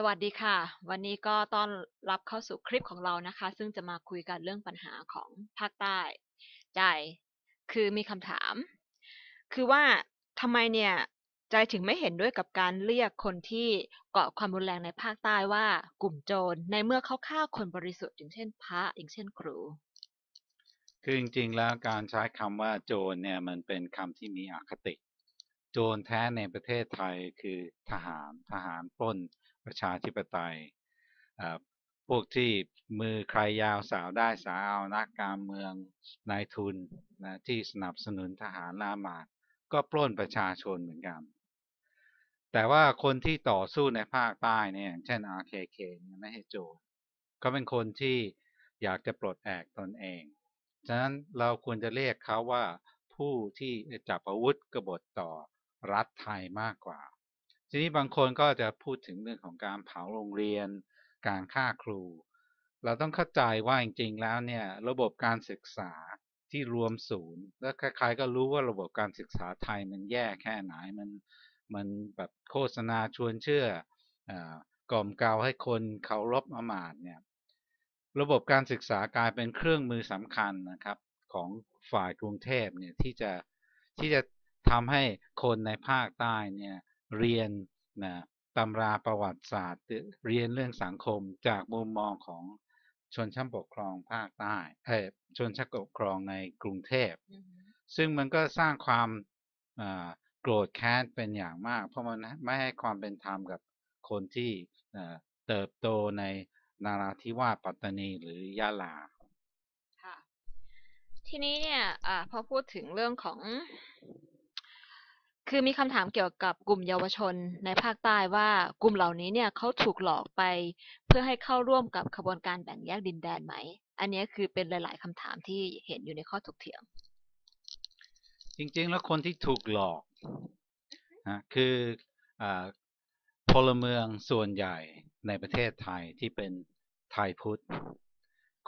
สวัสดีค่ะ วันนี้ก็ต้อนรับเข้าสู่คลิปของเรานะคะ ซึ่งจะมาคุยกันเรื่องปัญหาของภาคใต้ใจ คือมีคำถาม คือว่าทำไมเนี่ยใจถึงไม่เห็นด้วยกับการเรียกคนที่เกาะความรุนแรงในภาคใต้ว่ากลุ่มโจรในเมื่อเขาฆ่าคนบริสุทธิ์อย่างเช่นพระอย่างเช่นครู คือจริงๆแล้วการใช้คำว่าโจรเนี่ยมันเป็นคำที่มีอคติ โจรแท้ในประเทศไทยคือทหารทหารปล้น ประชาธิปไตยพวกที่มือใครยาวสาวได้สาวเอานักการเมืองนายทุนนะที่สนับสนุนทหารลามาก็ปล้นประชาชนเหมือนกัน แต่ว่าคนที่ต่อสู้ในภาคใต้เนี่ยเช่น RKK เนี่ยไม่ให้โจรเขาเป็นคนที่อยากจะปลดแอกตนเอง ฉะนั้นเราควรจะเรียกเขาว่าผู้ที่จับอาวุธกบฏต่อรัฐไทยมากกว่า ทีนี้บางคนก็จะพูดถึงเรื่องของการเผาโรงเรียน การฆ่าครู เราต้องเข้าใจว่าจริงๆแล้วเนี่ยระบบการศึกษาที่รวมศูนย์ แล้วใครๆก็รู้ว่าระบบการศึกษาไทยมันแย่แค่ไหนมันมันแบบโฆษณาชวนเชื่ออกล่อมเกลาให้คนเคารพอมาตเนี่ยระบบการศึกษากลายเป็นเครื่องมือสำคัญนะครับของฝ่ายกรุงเทพเนี่ยที่จะที่จะทำให้คนในภาคใต้เนี่ย เรียนนะตำราประวัติศาสตร์ เรียนเรื่องสังคมจากมุมมองของชนชั้นปกครองภาคใต้เออชนชั้นปกครองในกรุงเทพ ซึ่งมันก็สร้างความโกรธแค้นเป็นอย่างมาก เพราะมันไม่ให้ความเป็นธรรมกับคนที่เติบโตในนาราธิวาสปัตตานีหรือยะลาค่ะทีนี้เนี่ยอพอพูดถึงเรื่องของ คือมีคำถามเกี่ยวกับกลุ่มเยาวชนในภาคใต้ว่ากลุ่มเหล่านี้เนี่ยเขาถูกหลอกไป เพื่อให้เข้าร่วมกับขบวนการแบ่งแยกดินแดนไหม อันนี้คือเป็นหลาย ๆคำถามที่เห็นอยู่ในข้อถกเถียง จริงๆ แล้วคนที่ถูกหลอกนะคืออพลเมืองส่วนใหญ่ในประเทศไทยที่เป็นไทยพุทธ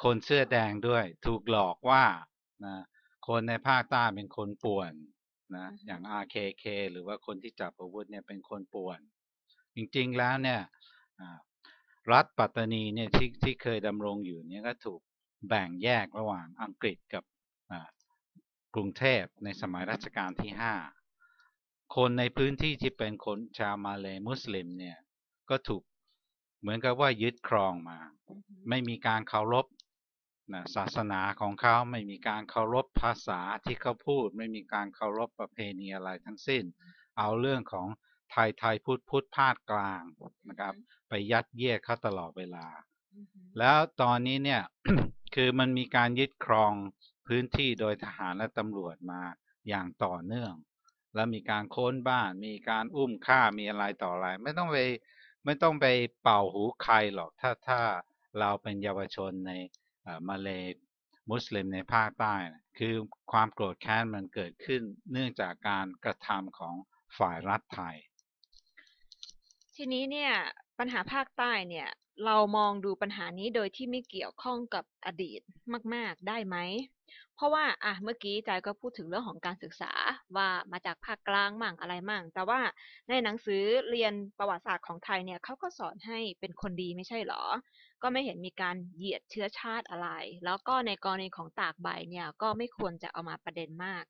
คนเสื้อแดงด้วยถูกหลอกว่านะคนในภาคใต้เป็นคนป่วน นะอย่าง RKK หรือว่าคนที่จับอาวุธเนี่ยเป็นคนป่วน จริงๆแล้วเนี่ยรัฐปัตตานีเนี่ยที่ที่เคยดำรงอยู่เนี่ยก็ถูกแบ่งแยกระหว่างอังกฤษกับกรุงเทพในสมัยรัชกาลที่ 5 คนในพื้นที่ที่เป็นคนชาวมาเลยมุสลิมเนี่ยก็ถูกเหมือนกับว่ายึดครองมา ไม่มีการเคารพ นะศาสนาของเขาไม่มีการเคารพภาษาที่เขาพูด ไม่มีการเคารพประเพณีอะไรทั้งสิ้น เอาเรื่องของไทยไทยพูดพูดพาดกลางนะครับ ไปยัดเยียดเขาตลอดเวลา แล้วตอนนี้เนี่ยคือมันมีการยึดครองพื้นที่โดยทหารและตำรวจมาอย่างต่อเนื่อง แล้วมีการค้นบ้านมีการอุ้มฆ่ามีอะไรต่ออะไร ไม่ต้องไปไม่ต้องไปเป่าหูใครหรอกถ้าถ้าเราเป็นเยาวชนใน มาเลยมุสลิมในภาคใต้ คือความโกรธแค้นมันเกิดขึ้นเนื่องจากการกระทำของฝ่ายรัฐไทย ทีนี้เนี่ยปัญหาภาคใต้เนี่ยเรามองดูปัญหานี้โดยที่ไม่เกี่ยวข้องกับอดีตมาก ๆ ได้ไหม เพราะว่าอะเมื่อกี้ใจก็พูดถึงเรื่องของการศึกษาว่ามาจากภาคกลางมั่งอะไรมั่ง แต่ว่าในหนังสือเรียนประวัติศาสตร์ของไทยเนี่ยเขาก็สอนให้เป็นคนดีไม่ใช่หรอ ก็ไม่เห็นมีการเหยียดเชื้อชาติอะไร แล้วก็ในกรณีของตากใบเนี่ยก็ไม่ควรจะเอามาประเด็นมาก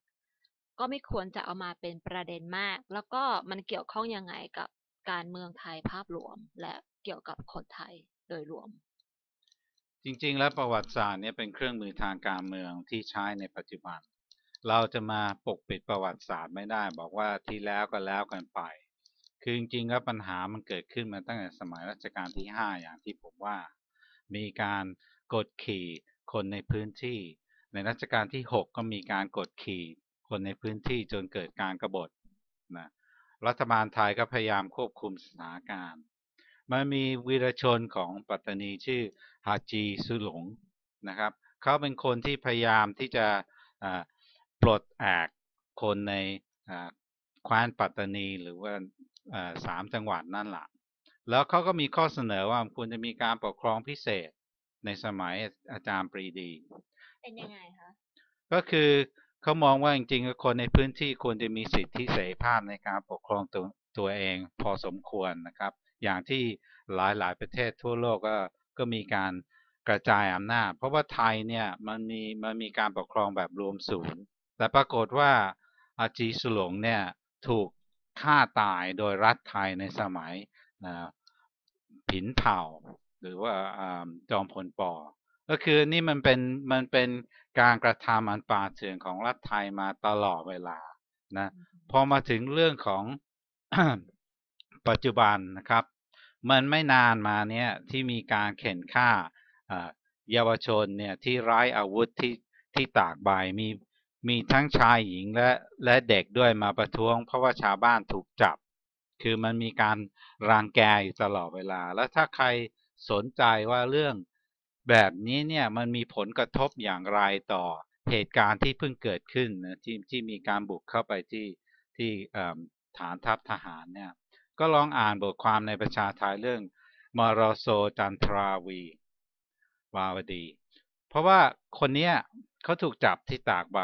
ก็ไม่ควรจะเอามาเป็นประเด็นมาก แล้วก็มันเกี่ยวข้องยังไงกับการเมืองไทยภาพรวมและเกี่ยวกับคนไทยโดยรวม จริงๆ แล้วประวัติศาสตร์เนี่ยเป็นเครื่องมือทางการเมืองที่ใช้ในปัจจุบัน เราจะมาปกปิดประวัติศาสตร์ไม่ได้ บอกว่าที่แล้วก็แล้วกันไป คือจริงๆแล้วปัญหามันเกิดขึ้นมาตั้งแต่สมัยรัชกาลที่ 5 อย่างที่ผมว่า มีการกดขี่คนในพื้นที่ ในรัชกาลที่ 6 ก็มีการกดขี่คนในพื้นที่จนเกิดการกรบฏนะรัฐบาลไทยก็พยายามควบคุมสถานการณ์มันมีวีรชนของปัตตานีชื่อ ฮาจีสุหลงนะครับเขาเป็นคนที่พยายามที่จะปลดแอกคนในแคว้นปัตตานีหรือว่าสามจังหวัดนั่นแหละแล้วเขาก็มีข้อเสนอว่าควรจะมีการปกครองพิเศษในสมัยอาจารย์ปรีดี เป็นยังไงคะ ก็คือเขามองว่าจริงๆคนในพื้นที่ควรจะมีสิทธิเสรีภาพในการปกครองตัวตัวเองพอสมควรนะครับ อย่างที่หลายๆประเทศทั่วโลกก็ ก็มีการกระจายอำนาจ เพราะว่าไทยเนี่ยมันมีมันมีการปกครองแบบรวมศูนย์แต่ปรากฏว่าอาจีสุหลงเนี่ยถูกฆ่าตายโดยรัฐไทยในสมัยนะผินเผ่า หรือว่าจอมพลปอก็คือนี่มันเป็นมันเป็นการกระทำอันป่าเถื่อนของรัฐไทยมาตลอดเวลานะพอมาถึงเรื่องของปัจจุบันนะครับ มันไม่นานมาเนี้ยที่มีการเข็นฆ่าเยาวชนเนี่ยที่ร้ายอาวุธที่ที่ตากใบมีมีทั้งชายหญิงและและเด็กด้วยมาประท้วง เพราะว่าชาวบ้านถูกจับ คือมันมีการรังแกอยู่ตลอดเวลา แล้วถ้าใครสนใจว่าเรื่องแบบนี้เนี่ยมันมีผลกระทบอย่างไรต่อเหตุการณ์ที่เพิ่งเกิดขึ้นนะที่ที่มีการบุกเข้าไปที่ที่ฐานทัพทหารเนี่ย ก็ลองอ่านบทความในประชาไทยเรื่องมารโซจันทราวีวาวดี เพราะว่าคนเนี้ยเขาถูกจับที่ตากใบ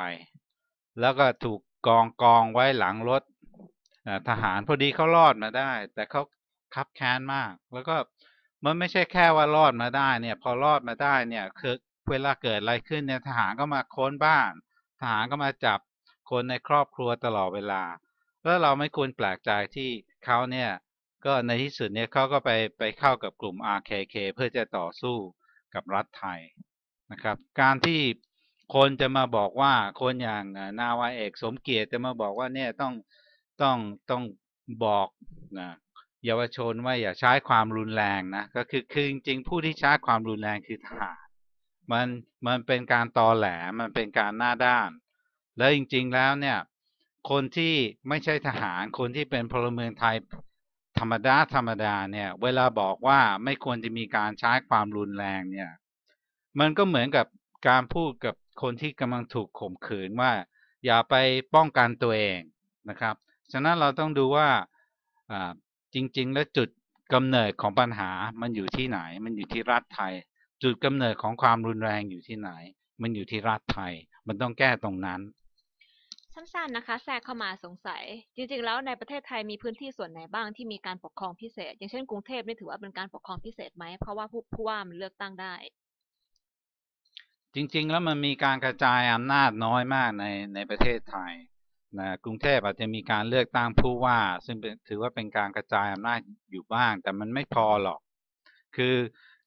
แล้วก็ถูกกองกองไว้หลังรถทหารพอดีเขารอดมาได้ แต่เขาคับแค้นมาก แล้วก็มันไม่ใช่แค่ว่ารอดมาได้เนี่ย พอรอดมาได้เนี่ยคือเวลาเกิดอะไรขึ้นเนี่ยทหารก็มาค้นบ้าน ทหารก็มาจับคนในครอบครัวตลอดเวลา แล้วเราไม่ควรแปลกใจที่ เขาเนี่ยก็ในที่สุดเนี่ยเขาก็ไปไปเข้ากับกลุ่ม RKK เพื่อจะต่อสู้กับรัฐไทยนะครับ การที่คนจะมาบอกว่าคนอย่างนาวาเอกสมเกียรติจะมาบอกว่าเนี่ยต้องต้องต้องบอกนะเยาวชนว่าอย่าใช้ความรุนแรงนะก็คือคือจริงๆผู้ที่ใช้ความรุนแรงคือทหารมันมันเป็นการตอแหลมันเป็นการหน้าด้าน แล้วจริง ๆแล้วเนี่ย คนที่ไม่ใช่ทหาร คนที่เป็นพลเมืองไทยธรรมดาธรรมดาเนี่ย เวลาบอกว่าไม่ควรจะมีการใช้ความรุนแรงเนี่ย มันก็เหมือนกับการพูดกับคนที่กำลังถูกข่มขืนว่า อย่าไปป้องกันตัวเองนะครับ ฉะนั้นเราต้องดูว่าจริง ๆ แล้วจุดกำเนิดของปัญหามันอยู่ที่ไหน มันอยู่ที่รัฐไทย จุดกำเนิดของความรุนแรงอยู่ที่ไหน มันอยู่ที่รัฐไทย มันต้องแก้ตรงนั้น สั้นๆนะคะ แทรกเข้ามาสงสัย จริงๆ แล้วในประเทศไทยมีพื้นที่ส่วนไหนบ้างที่มีการปกครองพิเศษ อย่างเช่นกรุงเทพนี่ถือว่าเป็นการปกครองพิเศษไหมเพราะว่าผู้ผู้ว่ามันเลือกตั้งได้ จริงๆ แล้วมันมีการกระจายอำนาจน้อยมากในในประเทศไทยนะกรุงเทพอาจจะมีการเลือกตั้งผู้ว่า ซึ่งถือว่าเป็นการกระจายอำนาจอยู่บ้าง แต่มันไม่พอหรอก คือ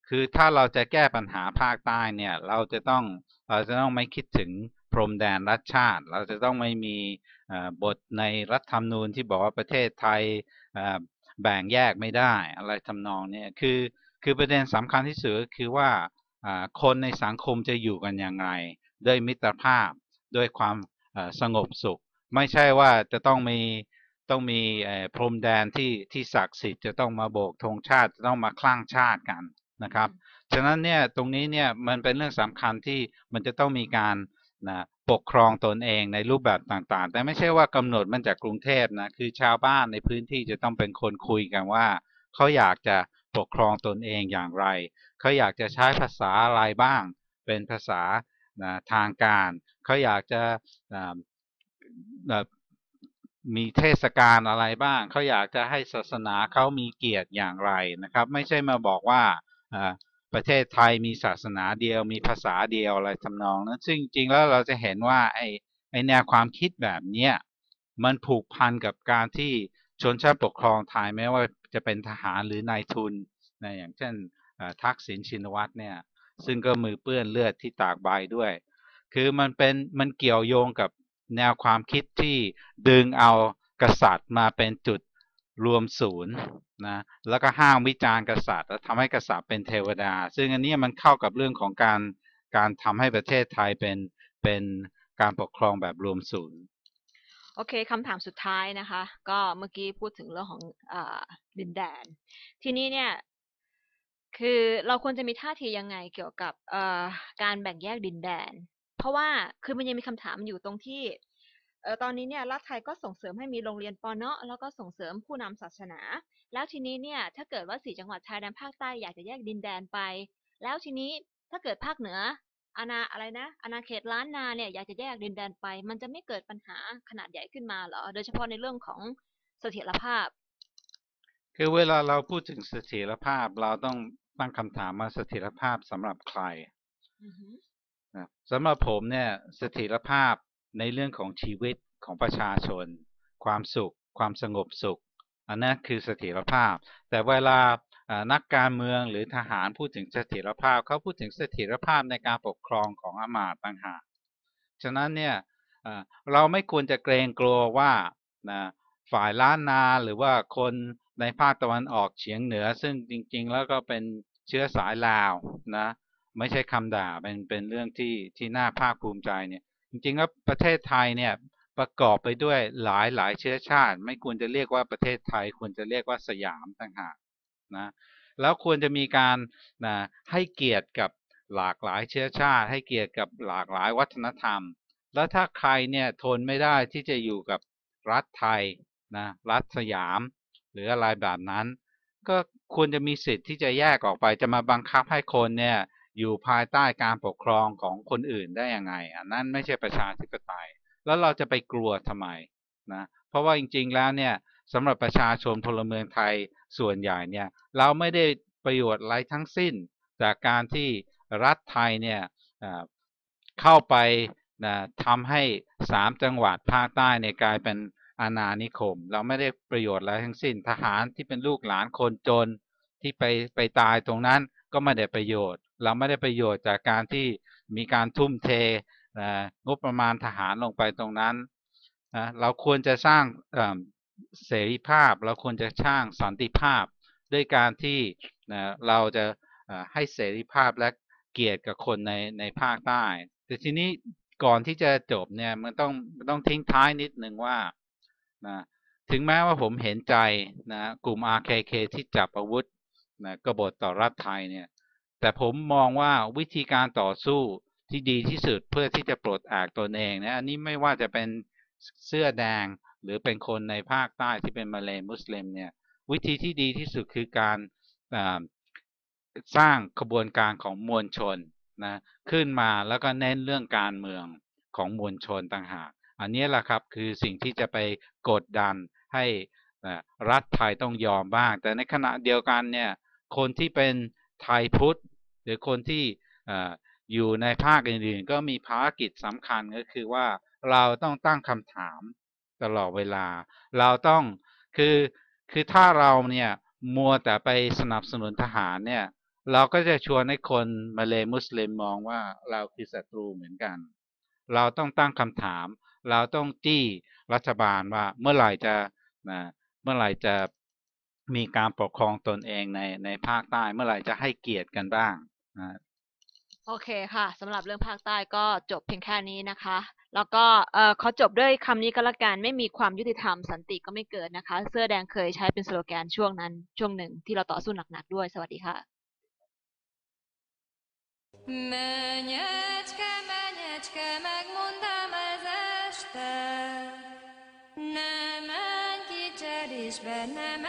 คือถ้าเราจะแก้ปัญหาภาคใต้เนี่ย เราจะต้องเราจะต้องไม่คิดถึง พรมแดนรัฐชาติ เราจะต้องไม่มีบทในรัฐธรรมนูญที่บอกว่าประเทศไทยแบ่งแยกไม่ได้อะไรทำนองนี้คือคือประเด็นสำคัญที่สุดคือว่าคนในสังคมจะอยู่กันอย่างไรด้วยมิตรภาพด้วยความสงบสุข ไม่ใช่ว่าจะต้องมีต้องมีพรมแดนที่ที่ศักดิ์สิทธิ์จะต้องมาโบกธงชาติจะต้องมาคลั่งชาติกันนะครับ ฉะนั้นเนี่ยตรงนี้เนี่ยมันเป็นเรื่องสำคัญที่มันจะต้องมีการ นะปกครองตนเองในรูปแบบต่างๆ แต่ไม่ใช่ว่ากำหนดมันจากกรุงเทพนะคือชาวบ้านในพื้นที่จะต้องเป็นคนคุยกันว่า เขาอยากจะปกครองตนเองอย่างไร เขาอยากจะใช้ภาษาอะไรบ้าง เป็นภาษาทางการ เขาอยากจะมีเทศกาลอะไรบ้าง เขาอยากจะให้ศาสนาเขามีเกียรติอย่างไรนะครับ ไม่ใช่มาบอกว่า ประเทศไทยมีศาสนาเดียว มีภาษาเดียวอะไรทำนองนั้นซึ่งจริงๆแล้วเราจะเห็นว่าไอ้ไอแนวความคิดแบบเนี้ยมันผูกพันกับการที่ชนชาติปกครองไทยไม่ว่าจะเป็นทหารหรือนายทุนนะอย่างเช่นทักษิณชินวัตรเนี่ยซึ่งก็มือเปื้อนเลือดที่ตากใบด้วย คือมันเป็นมันเกี่ยวโยงกับแนวความคิดที่ดึงเอากษัตริย์มาเป็นจุด รวมศูนย์นะแล้วก็ห้ามวิจารณ์กษัตริย์แล้วทำให้กษัตริย์เป็นเทวดา ซึ่งอันนี้มันเข้ากับเรื่องของการการทำให้ประเทศไทยเป็นเป็นการปกครองแบบรวมศูนย์โอเคคำถามสุดท้ายนะคะ ก็เมื่อกี้พูดถึงเรื่องของอดินแดน ทีนี้เนี่ยคือเราควรจะมีท่าทียังไงเกี่ยวกับการแบ่งแยกดินแดน เพราะว่าคือมันยังมีคำถามอยู่ตรงที่ ตอนนี้เนี่ยรัฐไทยก็ส่งเสริมให้มีโรงเรียนปอนเนาะแล้วก็ส่งเสริมผู้นำศาสนา แล้วทีนี้เนี่ยถ้าเกิดว่าสี่จังหวัดชายแดนภาคใต้อยากจะแยกดินแดนไป แล้วทีนี้ถ้าเกิดภาคเหนืออาณาอะไรนะอาณาเขตล้านนาเนี่ยอยากจะแยกดินแดนไป มันจะไม่เกิดปัญหาขนาดใหญ่ขึ้นมาเหรอ โดยเฉพาะในเรื่องของเสถียรภาพ คือเวลาเราพูดถึงเสถียรภาพเราต้องตั้งคำถามว่าเสถียรภาพสำหรับใครอือฮึนะสำหรับผมเนี่ยเสถียรภาพ ในเรื่องของชีวิตของประชาชน ความสุข ความสงบสุข อันนั้นคือเสถียรภาพ แต่เวลานักการเมืองหรือทหารพูดถึงเสถียรภาพเขาพูดถึงเสถียรภาพในการปกครองของอามาตย์ต่างหากฉะนั้นเนี่ยเราไม่ควรจะเกรงกลัวว่านะฝ่ายล้านนาหรือว่าคนในภาคตะวันออกเฉียงเหนือ ซึ่งจริงๆ แล้วก็เป็นเชื้อสายลาวนะไม่ใช่คำด่าเป็นเป็นเรื่องที่ที่น่าภาคภูมิใจเนี่ย จริงๆแล้วประเทศไทยเนี่ยประกอบไปด้วยหลายหลายเชื้อชาติ ไม่ควรจะเรียกว่าประเทศไทยควรจะเรียกว่าสยามต่างหากนะแล้วควรจะมีการนะให้เกียรติกับหลากหลายเชื้อชาติ ให้เกียรติกับหลากหลายวัฒนธรรม แล้วถ้าใครเนี่ยทนไม่ได้ที่จะอยู่กับรัฐไทยนะรัฐสยาม หรืออะไรแบบนั้น ก็ควรจะมีสิทธิ์ที่จะแยกออกไปจะมาบังคับให้คนเนี่ย อยู่ภายใต้การปกครองของคนอื่นได้ยังไง อันนั้นไม่ใช่ประชาธิปไตย แล้วเราจะไปกลัวทำไมนะเพราะว่าจริง ๆ แล้วเนี่ยสำหรับประชาชนพลเมืองไทยส่วนใหญ่เนี่ยเราไม่ได้ประโยชน์อะไรทั้งสิ้น จากการที่รัฐไทยเนี่ยเข้าไปนะทำให้สามจังหวัดภาคใต้ในกลายเป็นอาณานิคม เราไม่ได้ประโยชน์อะไรทั้งสิ้น ทหารที่เป็นลูกหลานคนจนที่ไปไปตายตรงนั้นก็ไม่ได้ประโยชน์ เราไม่ได้ประโยชน์จากการที่มีการทุ่มเทงบประมาณทหารลงไปตรงนั้นนะเราควรจะสร้างเสรีภาพ เราควรจะสร้างสันติภาพ ด้วยการที่นะเราจะให้เสรีภาพและเกียรติกับคนในในภาคใต้ แต่ทีนี้ก่อนที่จะจบเนี่ยมันต้องมันต้องทิ้งท้ายนิดนึงว่านะถึงแม้ว่าผมเห็นใจนะกลุ่ม RKK ที่จับอาวุธนะกบฏต่อรัฐไทยเนี่ย แต่ผมมองว่าวิธีการต่อสู้ที่ดีที่สุดเพื่อที่จะปลดแอกตนเองนะอันนี้ไม่ว่าจะเป็นเสื้อแดงหรือเป็นคนในภาคใต้ที่เป็นมาเลมุสลิมเนี่ยวิธีที่ดีที่สุดคือการสร้างขบวนการของมวลชนนะขึ้นมาแล้วก็เน้นเรื่องการเมืองของมวลชนต่างหาก อันนี้แหละครับคือสิ่งที่จะไปกดดันให้รัฐไทยต้องยอมบ้าง แต่ในขณะเดียวกันเนี่ยคนที่เป็นไทยพุทธ รือคนที่อยู่ในภาคอื่นๆ ก็มีภารกิจสำคัญก็คือว่าเราต้องตั้งคำถามตลอดเวลา เราต้องคือคือถ้าเราเนี่ยมัวแต่ไปสนับสนุนทหารเนี่ย เราก็จะชวนให้คนมาเลมุสลิมมองว่าเราคือศัตรูเหมือนกัน เราต้องตั้งคำถาม เราต้องจี้รัฐบาลว่าเมื่อไหร่จะนะเมื่อไหร่จะมีการปกครองตนเองในในภาคใต้เมื่อไหร่จะให้เกียรติกันบ้าง โอเคค่ะสำหรับเรื่องภาคใต้ก็จบเพียงแค่นี้นะคะ แล้วก็เอ่อขอจบด้วยคำนี้ก็แล้วกันไม่มีความยุติธรรมสันติก็ไม่เกิดนะคะ เสื้อแดงเคยใช้เป็นสโลแกนช่วงนั้นช่วงหนึ่งที่เราต่อสู้หนักๆด้วยสวัสดีค่ะ Menyecske, menyecske, megmondám ez este. Ne menj kicserésbe, ne